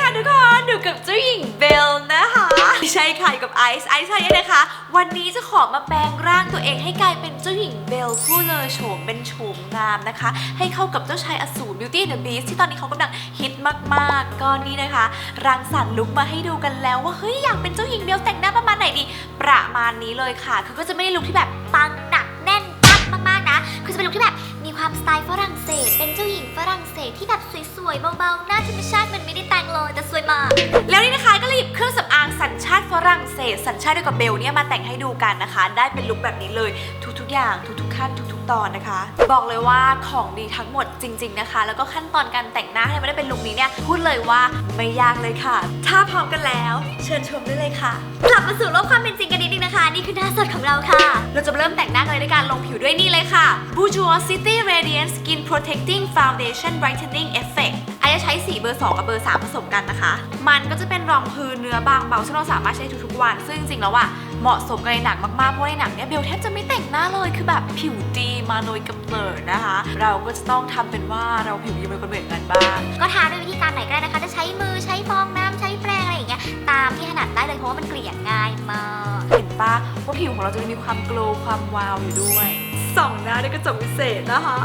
ค่ะทุกคนอยู่กับเจ้าหญิงเบลนะคะไม่ใช่ค่ะอยู่กับไอซ์ไอซ์ใช่นะคะวันนี้จะขอมาแปลงร่างตัวเองให้กลายเป็นเจ้าหญิงเบลผู้เลอโฉมเป็นโฉมงามนะคะ ให้เข้ากับเจ้าชายอสูร Beauty and the Beast ที่ตอนนี้เขากำลังฮิตมากๆ ก็นี่นะคะ รังสรรค์ลุคมาให้ดูกันแล้วว่าเฮ้ยอยากเป็นเจ้าหญิงเบลแต่งหน้าประมาณไหนดี ประมาณนี้เลยค่ะ คือก็จะไม่ได้ลุคที่แบบปังหนักแน่นปังมากๆนะ คือจะเป็นลุคที่แบบามสไตล์ฝรั่งเศส เป็นเจ้าหญิงฝรั่งเศสที่แบบสวยๆเบาๆหน้าธรรมชาติมันไม่ได้แต่งเลยแต่สวยมาก แล้วนี่นะคะก็เลยหยิบเครื่องสำอางสัญชาติฝรั่งเศส สัญชาติเดียวกับเบลเนี่ยมาแต่งให้ดูกันนะคะ ได้เป็นลุคแบบนี้เลยทุกๆอย่างทุกๆขั้นทุกๆตอนนะคะ บอกเลยว่าของดีทั้งหมดจริง ๆนะคะ แล้วก็ขั้นตอนการแต่งหน้าให้มันได้เป็นลุคนี้เนี่ยพูดเลยว่าไม่ยากเลยค่ะ ถ้าพร้อมกันแล้ว เชิญชมได้เลยค่ะกลับมาสู่โลกความเป็นจริงกันนิดนึงนะคะ นี่คือหน้าสดของเราค่ะ เราจะเริ่มแต่งหน้ากันเลยด้วยการลงผิวด้วยนี่เลยค่ะ Bourjois City Radiant Skin Protecting Foundation Brightening Effect ไอจะใช้สีเบอร์ 2 กับเบอร์ 3 ผสมกันนะคะ มันก็จะเป็นรองพื้นเนื้อบางเบา ซึ่งเราสามารถใช้ทุกๆวัน ซึ่งจริงๆแล้วอะเหมาะสมกับในหนังมากๆ เพราะในหนังเนี่ยเบลแทบจะไม่แต่งหน้าเลย คือแบบผิวดีมาโดยกำเนิดนะคะ เราก็จะต้องทำเป็นว่าเราผิวดีเป็นคนเหมือนกันบ้าง ก็ทาด้วยวิธีการไหนก็ได้นะคะ จะใช้มือใช้ฟองน้ำใช้แปรงอะไรอย่างเงี้ย ตามที่ถนัดได้เลยเพราะว่ามันเกลี่ยง่ายมาก เห็นปะว่าผิวของเราจะมีความโกลว์ความวาวอยู่ด้วย ส่องหน้าด้วยกระจกพิเศษนะคะ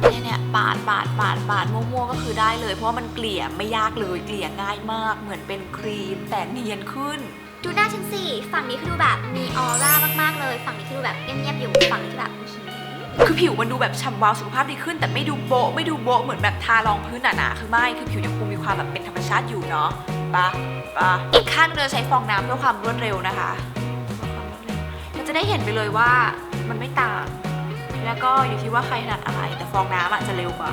เนี่ยเนี่ยปาดปาดปาดปาดมั่วๆก็คือได้เลย เพราะว่ามันเกลี่ยไม่ยากเลยเกลี่ยง่ายมาก เหมือนเป็นครีมแต่เนียนขึ้น ดูหน้าฉันสิฝั่งนี้คือดูแบบมีออร่ามากๆเลย ฝั่งนี้คือดูแบบเงียบๆอยู่ฝั่งนี้คือแบบอื้อหือคือผิวมันดูแบบฉ่ำวาวสุขภาพดีขึ้น แต่ไม่ดูโบะไม่ดูโบะเหมือนแบบทารองพื้นหนาๆคือไม่คือผิวยังคงมีความแบบเป็นธรรมชาติอยู่เนาะปะปะอีกขั้นเราจะใช้ฟองน้ำเพื่อความรวดเร็วนะคะเราจะได้เห็นไปเลยว่ามันไม่ต่าง แล้วก็อยู่ที่ว่าใครถนัดอะไร แต่ฟองน้ำอะจะเร็วกว่า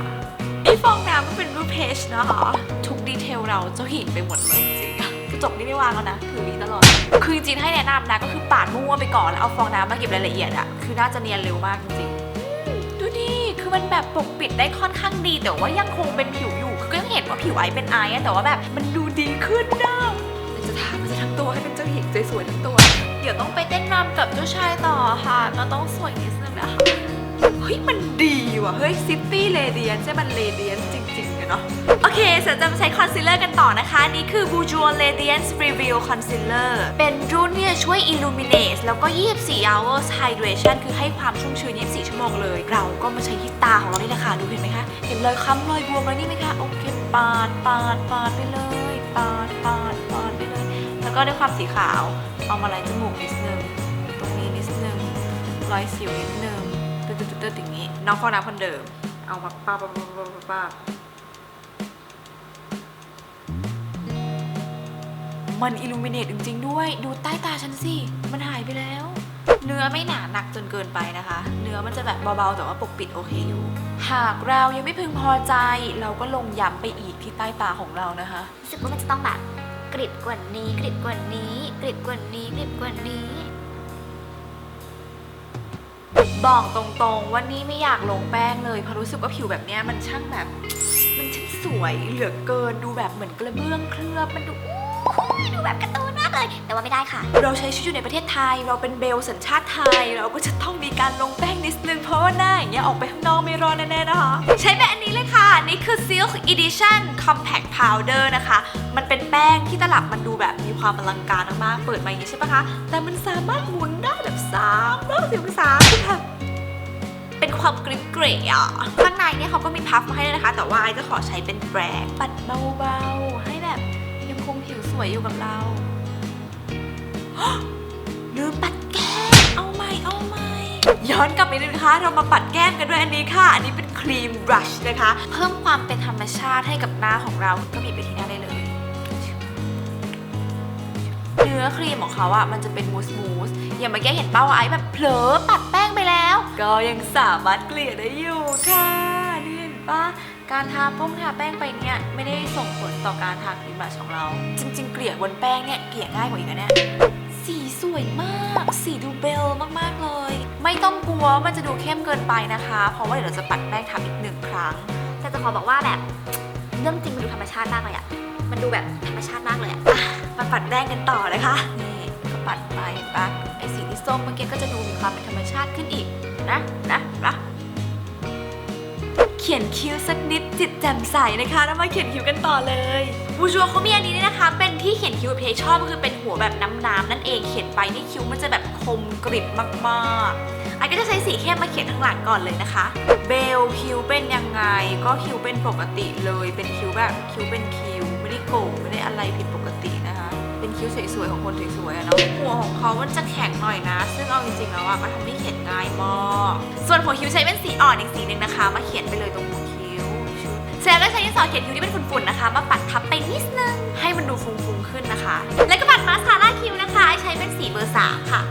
ไอ้ฟองน้ำมันเป็นรูปเพจนะคะทุกดีเทลเราเจ้าหินไปหมดเลยจริงกระจกนี่ไม่วางแล้วนะถือนี้ตลอด คือจริงๆให้แนะนำนะก็คือปาดมั่วไปก่อนแล้วเอาฟองน้ำมาเก็บรายละเอียดอะคือน่าจะเนียนเร็วมากจริงๆดูดิคือมันแบบปกปิดได้ค่อนข้างดี แต่ว่ายังคงเป็นผิวอยู่คือก็ยังเห็นว่าผิวไอเป็นไออะแต่ว่าแบบมันดูดีขึ้นนะมันจะทำมันจะทำตัวให้เป็นเจ้าหญิงสวยๆทั้งตัว เดี๋ยวต้องไปเต้นรำกับเจ้าชายต่อค่ะก็ต้องสวยนิดนึงนะคะ ว่ะเฮ้ยซิตี้เลเดียนใช่มันเลเดียนจริงๆอะเนาะโอเคเสร็จจะมาใช้คอนซีลเลอร์กันต่อนะคะ นี่คือ Bourjois Radiance Reveal Concealer เป็นรุ่นเนี่ยช่วย Illuminate แล้วก็ 24 hours hydration คือให้ความชุ่มชื้น 24 ชั่วโมงเลย เราก็มาใช้ที่ตาของเรานี่แหละค่ะ ดูเห็นไหมคะ เห็นรอยค้ำรอยบวมแล้วนี่ไหมคะ โอเค ปาดปาดปาดไปเลย ปาดปาดปาดไปเลย แล้วก็ด้วยความสีขาว เอามาไล่จมูกนิดนึง ตรงนี้นิดนึง รอยสิวนิดนึง ตึ๊ดอย่างนี้ น้องฟองน้ำคนเดิม เอามาป้าป้าป้าป้าป้าป้ามันอิลูมิเนตจริงๆด้วย ดูใต้ตาฉันสิ มันหายไปแล้ว เนื้อไม่หนาหนักจนเกินไปนะคะ เนื้อมันจะแบบเบาๆ แต่ว่าปกปิดโอเคอยู่ หากเรายังไม่พึงพอใจ เราก็ลงย้ำไปอีกที่ใต้ตาของเรานะคะรู้สึกว่ามันจะต้องแบบกริบกว่านี้ กริบกว่านี้ กริบกว่านี้ กริบกว่านี้ บอกตรงๆว่านี่ไม่อยากลงแป้งเลยเพราะรู้สึกว่าผิวแบบเนี้ยมันช่างแบบ มันช่างสวยเหลือเกินดูแบบเหมือนกระเบื้องเคลือบมันดูดูแบบการ์ตูนมากเลย แต่ว่าไม่ได้ค่ะ เราใช้ชีวิตอยู่ในประเทศไทย เราเป็นเบลสัญชาติไทย เราก็จะต้องมีการลงแป้งนิดนึงเพราะว่าหน้าอย่างเงี้ยออกไปข้างนอกไม่รอดแน่ๆนะคะ ใช้แบบอันนี้เลยค่ะ นี่คือ Silk Edition Compact Powder นะคะ มันเป็นแป้งที่ตลับมันดูแบบมีความอลังการมากๆเปิดมาอย่างนี้ใช่ปะคะ แต่มันสามารถหมุนได้แบบ3ามรอบสิบองศาคือแบบ เป็นความกริบเกรดอะข้างในเนี่ยเขาก็มีพัฟมาให้ด้วยนะคะ แต่ว่าไอจะขอใช้เป็นแปรงปัดเบาๆ ให้แบบยังคงผิวสวยอยู่กับเราลืมปัดแก้มเอาใหม่เอาใหม่ย้อนกลับไปนึงนะคะ เรามาปัดแก้มกันด้วยอันนี้ค่ะ อันนี้เป็นครีมบรัชนะคะ เพิ่มความเป็นธรรมชาติให้กับหน้าของเราก็บีบไปที่หน้าได้เลย เนื้อครีมของเขาอะมันจะเป็นมูสมูสอย่างเมื่อกี้เห็นเป้าไอแบบเผลอปัดแป้ง ไปแล้ว ก็ยังสามารถเกลี่ยได้อยู่ค่ะนี่เห็นปะการทาป้งทาแป้งไปเนี่ยไม่ได้ส่งผลต่อการทาครีมบลัชของเรา จริง ๆ เกลี่ยบนแป้งเนี่ยเกลี่ยง่ายกว่าอีกนะเนี่ยสีสวยมากสีดูเบลมากๆเลย ไม่ต้องกลัวมันจะดูเข้มเกินไปนะคะ เพราะว่าเดี๋ยวเราจะปัดแป้งทับอีกหนึ่งครั้ง แต่จะขอบอกว่าแบบเรื่องจริงมันดูธรรมชาติมากเลยอะมันดูแบบธรรมชาติมากเลยอะอะมาปัดแป้งกันต่อนะคะนี่ก็ ปัดไปเห็นปะไอสีที่ส้มเมื่อกี้ก็จะดูมีความเป็นธรรมชาติขึ้นอีกนะนะนะคขียนคิ้วสักนิดจิตแจ่มใสนะคะแล้วมาเขียนคิ้วกันต่อเลยบูชัวเขามีอันนี้ด้วยนะคะ เป็นที่เขียนคิ้วเพจชอบก็คือเป็นหัวแบบน้ำๆนั่นเองเขียนไปนี่คิ้วมันจะแบบคมกริบมากๆอันก็จะใช้สีเข้มมาเขียนข้างหลังก่อนเลยนะคะ เบลคิ้วเป็นยังไง ก็คิ้วเป็นปกติเลย เป็นคิ้วแบบคิ้วเป็นคิ้วไม่ได้โก่งไม่ได้อะไรผิดปกติ เป็นคิ้วสวยๆของคนสวยๆอะเนาะหัวของเขามันจะแข็งหน่อยนะ ซึ่งเอาจริงๆแล้วอะก็ทำให้เขียนง่ายมากส่วนหัวคิ้วใช้เป็นสีอ่อนอีกสีหนึ่งนะคะ มาเขียนไปเลยตรงหัวคิ้วเสร็จแล้วก็ใช้ดินสอเขียนคิ้วที่เป็นฝุ่นๆนะคะ มาปัดทับไปนิดนึงให้มันดูฟุ้งๆขึ้นนะคะ แล้วก็ปัดมาสคาร่าคิ้วนะคะ ใช้เป็นสีเบอร์สามค่ะ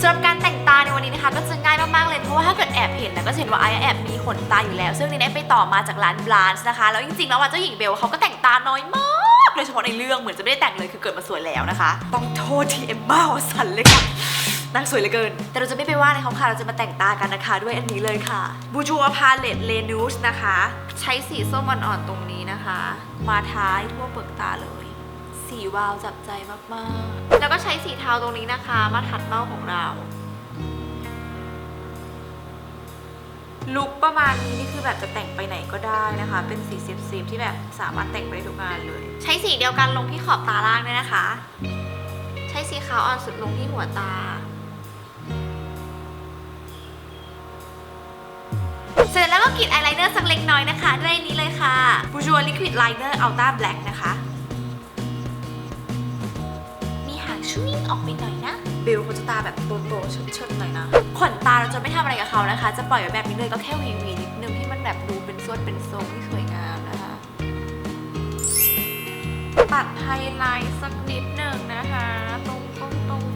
สำหรับการแต่งตาในวันนี้นะคะก็จะง่ายมากๆเลยเพราะว่าถ้าเกิดแอบเห็นนะก็จะเห็นว่าไอแอบมีขนตาอยู่แล้ว ซึ่งนี่ได้ไปต่อมาจากร้านบลานส์นะคะ แล้วจริงๆแล้วว่าเจ้าหญิงเบลเขาก็แต่งตาน้อยมากโดยเฉพาะในเรื่องเหมือนจะไม่ได้แต่งเลยคือเกิดมาสวยแล้วนะคะ ต้องโทษทีเอมม่าวสันเลยค่ะนางสวยเหลือเกิน แต่เราจะไม่ไปว่าในเขาค่ะเราจะมาแต่งตากันนะคะ ด้วยอันนี้เลยค่ะบูจัวพาเลตเลนูสนะคะ ใช้สีส้มอ่อนๆตรงนี้นะคะ มาท้ายทั่วเปลือกตาเลย สีวาวจับใจมากๆ แล้วก็ใช้สีเทาตรงนี้นะคะ มาทัดเบ้าของเรา ลุคประมาณนี้นี่คือแบบจะแต่งไปไหนก็ได้นะคะ เป็นสีซีบๆที่แบบสามารถแต่งไปได้ทุกงานเลย ใช้สีเดียวกันลงที่ขอบตาล่างด้วยนะคะ ใช้สีขาวอ่อนสุดลงที่หัวตาเสร็จแล้วก็กรีดอายไลเนอร์สักเล็กน้อยนะคะด้วยนี้เลยค่ะ Bourjois Liquid Liner Ultra Black นะคะ มีหางชุ้งออกไปหน่อยนะเบลเขาจะตาแบบโตๆเชิดๆหน่อยนะขนตาเราจะไม่ทำอะไรกับเขานะคะ จะปล่อยไว้แบบนี้เลยก็แค่วีวีนิดนึงให้มันแบบดูเป็นส่วนเป็นทรงที่สวยงามนะคะปัดไฮไลท์สักนิดหนึ่งนะคะ ตรงตรงตรง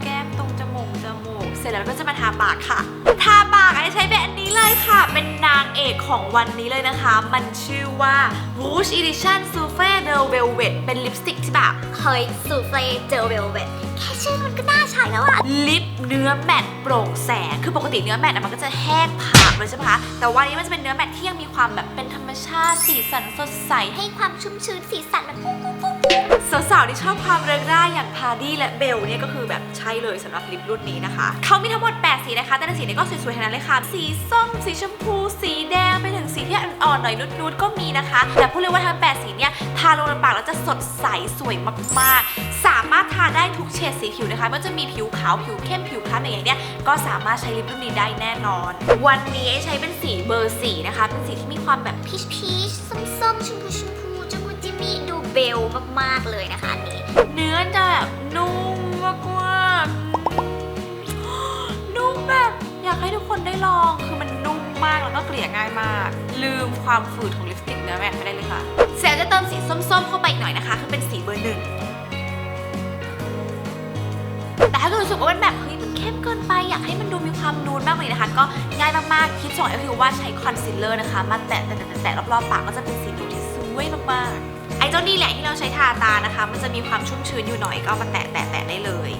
แก้มตรงจมูกจมูก เสร็จแล้วก็จะมาทาปากค่ะ ทาปากไอ้ใช้เป็นอันนี้เลยค่ะ เป็นนางเอกของวันนี้เลยนะคะ มันชื่อว่า Rouge Edition Souffle de Velvet เป็นลิปสติกที่แบบเฮ้ยสูเฟรเจลเวลเวทแค่ชื่อมันก็น่าใช้แล้วอะลิปเนื้อแมตต์โปร่งแสง คือปกติเนื้อแมตต์อะมันก็จะแห้งผากเลยใช่ไหมคะ แต่วันนี้มันจะเป็นเนื้อแมตต์ที่ยังมีความแบบเป็นธรรมชาติ สีสันสดใส ให้ความชุ่มชื้น สีสันมันพุ่งพุ่งพุ่ง สาวๆที่ชอบความเริงร่าอย่างพาดี้และเบลเนี่ยก็คือแบบใช่เลยสำหรับลิปรุ่นนี้นะคะ เขามีทั้งหมด 8 สีนะคะ แต่ละสีเนี่ยก็สวยๆทั้งนั้นเลยค่ะ สีส้ม สีชมพู สีแดง ไปถึงสีที่อ่อนๆหน่อยนุดๆก็มีนะคะ แต่พูดเลยว่าทั้ง 8 สีเนี่ยทาลงบนปากแล้วจะสดใสสวยมากๆ สามารถทาได้ทุกเฉดสีผิวนะคะไม่ว่าจะมีผิวขาวผิวเข้มผิวคล้ำอย่างเนี้ยก็สามารถใช้ลิปรุ่นนี้ได้แน่นอน วันนี้ใช้เป็นสีเบอร์สีนะคะ เป็นสีที่มีความแบบพีชพีชส้มส้มชมพูชมพู จมูกจิมมี่ดูเบลมากๆเลยนะคะอันนี้ เนื้อจะแบบนุ่มมากๆนุ่มแบบอยากให้ทุกคนได้ลองคือมันนุ่มมากแล้วก็เกลี่ยง่ายมาก ลืมความฝืดของลิปสติกเนื้อแมทไปได้เลยค่ะเสร็จแล้วจะเติมสีส้มๆเข้าไปอีกหน่อยนะคะ คือเป็นสีเบอร์หนึ่งแต่ถ้ารู้สึกว่ามันแบบเฮ้ยมันเข้มเกินไปอยากให้มันดูมีความนูนมากเลยนะคะ ก็ง่ายมากๆคิดสองก็คือว่าใช้คอนซีลเลอร์นะคะ มาแตะแตะแตะแตะรอบๆปากก็จะเป็นสีนูนที่สวยมากๆ ไอ้เจ้านี่แหละที่เราใช้ทาตานะคะ มันจะมีความชุ่มชื้นอยู่หน่อยก็มาแตะแตะแตะได้เลย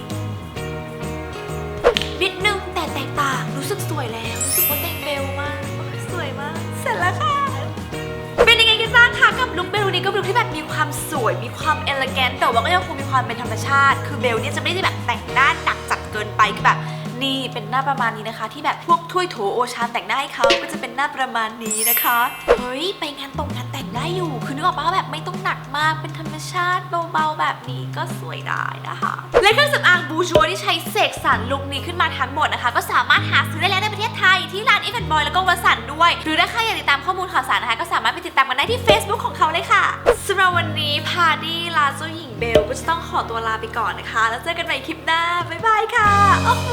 นิดนึงแต่แตกต่างรู้สึกสวยแล้วรู้สึกว่าแต่งเบลมากสวยมาก เสร็จแล้วค่ะ เป็นยังไงกันบ้างคะกับลุคเบลนี้ก็เป็นลุคที่แบบมีความสวยมีความเอลแกนแต่ว่าก็ยังคงมีความเป็นธรรมชาติ คือเบลเนี่ยจะไม่ได้แบบแต่งหน้าหนักจัดเกินไปคือแบบ นี่เป็นหน้าประมาณนี้นะคะ ที่แบบพวกถ้วยโถโอชานแต่งหน้าให้เขาก็จะเป็นหน้าประมาณนี้นะคะเฮ้ยไปงานตรงงานแต่งได้อยู่ คือนึกออกปะว่าแบบไม่ต้องหนักมากเป็นธรรมชาติเบาๆแบบนี้ก็สวยได้นะคะ และเครื่องสำอางบูชัวที่ใช้เสกสรรลุคนี้ขึ้นมาทั้งหมดนะคะ ก็สามารถหาซื้อได้แล้วในประเทศไทยที่ร้านอีฟ n อนบอยแล้วก็วสันด้วย หรือถ้าใครอยากติดตามข้อมูลข่าวสารนะคะก็สามารถไปติดตามกันได้ที่เขา วันนี้พาดี้ลาเจ้าหญิงเบลก็จะต้องขอตัวลาไปก่อนนะคะ แล้วเจอกันใหม่คลิปหน้า บ๊ายบายค่ะ โอ้โห